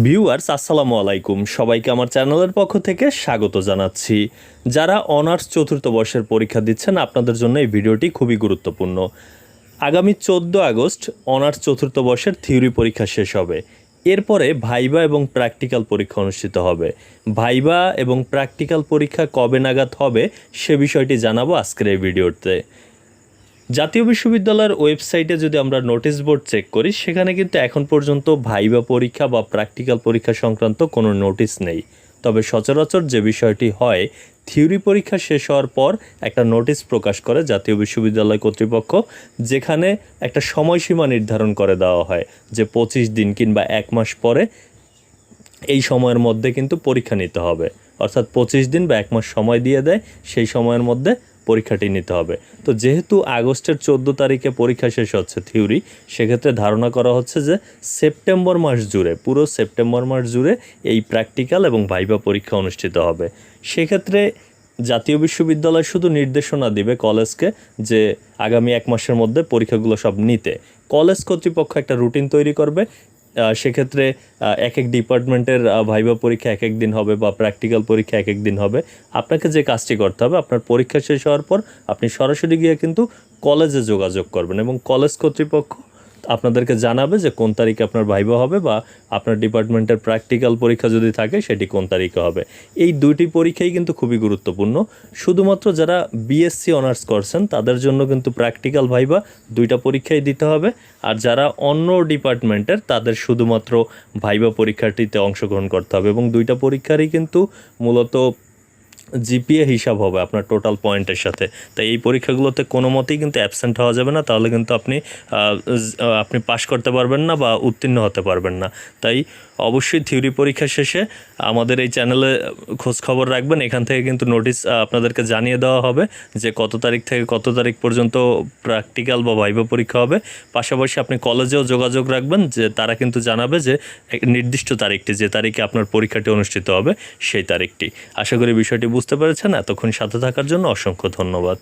Viewers আসসালামু আলাইকুম। সবাইকে আমার চ্যানেলের পক্ষ থেকে স্বাগত জানাচ্ছি। যারা অনার্স চতুর্থ বর্ষের পরীক্ষা দিচ্ছেন, আপনাদের জন্য এই ভিডিওটি খুবই গুরুত্বপূর্ণ। আগামী চোদ্দ আগস্ট অনার্স চতুর্থ বর্ষের থিওরি পরীক্ষা শেষ হবে। এরপরে ভাইবা এবং প্র্যাকটিক্যাল পরীক্ষা অনুষ্ঠিত হবে। ভাইবা এবং প্র্যাকটিক্যাল পরীক্ষা কবে নাগাদ হবে, সে বিষয়টি জানাব আজকের এই ভিডিওতে। জাতীয় বিশ্ববিদ্যালয়ের ওয়েবসাইটে যদি আমরা নোটিশ বোর্ড চেক করি, সেখানে কিন্তু এখন পর্যন্ত ভাইবা পরীক্ষা বা প্র্যাকটিক্যাল পরীক্ষা সংক্রান্ত কোনো নোটিশ নেই। তবে সচরাচর যে বিষয়টি হয়, থিওরি পরীক্ষা শেষ হওয়ার পর একটা নোটিশ প্রকাশ করে জাতীয় বিশ্ববিদ্যালয় কর্তৃপক্ষ, যেখানে একটা সময়সীমা নির্ধারণ করে দেওয়া হয় যে পঁচিশ দিন কিংবা এক মাস পরে এই সময়ের মধ্যে কিন্তু পরীক্ষা নিতে হবে। অর্থাৎ পঁচিশ দিন বা এক মাস সময় দিয়ে দেয়, সেই সময়ের মধ্যে পরীক্ষাটি নিতে হবে। তো যেহেতু আগস্টের চোদ্দ তারিখে পরীক্ষা শেষ হচ্ছে থিওরি, সেক্ষেত্রে ধারণা করা হচ্ছে যে সেপ্টেম্বর মাস জুড়ে, পুরো সেপ্টেম্বর মাস জুড়ে এই প্র্যাকটিক্যাল এবং ভাইবা পরীক্ষা অনুষ্ঠিত হবে। সেক্ষেত্রে জাতীয় বিশ্ববিদ্যালয় শুধু নির্দেশনা দিবে কলেজকে যে আগামী এক মাসের মধ্যে পরীক্ষাগুলো সব নিতে। কলেজ কর্তৃপক্ষ একটা রুটিন তৈরি করবে সেক্ষেত্রে এক এক ডিপার্টমেন্টের ভাইবা পরীক্ষা এক এক দিন হবে বা প্র্যাকটিক্যাল পরীক্ষা এক এক দিন হবে। আপনাকে যে কাজটি করতে হবে, আপনার পরীক্ষা শেষ হওয়ার পর আপনি সরাসরি গিয়ে কিন্তু কলেজে যোগাযোগ করবেন এবং কলেজ কর্তৃপক্ষ আপনাদেরকে জানাবে যে কোন তারিখে আপনার ভাইবা হবে বা আপনার ডিপার্টমেন্টের প্র্যাকটিক্যাল পরীক্ষা যদি থাকে, সেটি কোন তারিখে হবে। এই দুইটি পরীক্ষাই কিন্তু খুবই গুরুত্বপূর্ণ। শুধুমাত্র যারা বিএসসি অনার্স করছেন, তাদের জন্য কিন্তু প্র্যাকটিক্যাল ভাইবা দুইটা পরীক্ষাই দিতে হবে। আর যারা অন্য ডিপার্টমেন্টের, তাদের শুধুমাত্র ভাইবা পরীক্ষাটিতে অংশগ্রহণ করতে হবে। এবং দুইটা পরীক্ষারই কিন্তু মূলত জিপিএ হিসাব হবে আপনার টোটাল পয়েন্টের সাথে। তাই এই পরীক্ষাগুলোতে কোনো মতেই কিন্তু অ্যাবসেন্ট হওয়া যাবে না, তাহলে কিন্তু আপনি আপনি পাশ করতে পারবেন না বা উত্তীর্ণ হতে পারবেন না। তাই অবশ্যই থিওরি পরীক্ষা শেষে আমাদের এই চ্যানেলে খবর রাখবেন, এখান থেকে কিন্তু নোটিশ আপনাদেরকে জানিয়ে দেওয়া হবে যে কত তারিখ থেকে কত তারিখ পর্যন্ত প্র্যাকটিক্যাল বা ভাইবা পরীক্ষা হবে। পাশাপাশি আপনি কলেজেও যোগাযোগ রাখবেন, যে তারা কিন্তু জানাবে যে নির্দিষ্ট তারিখটি, যে তারিখে আপনার পরীক্ষাটি অনুষ্ঠিত হবে, সেই তারিখটি। আশা করি বিষয়টি বুঝতে পেরেছেন? এতক্ষণ সাথে থাকার জন্য অসংখ্য ধন্যবাদ।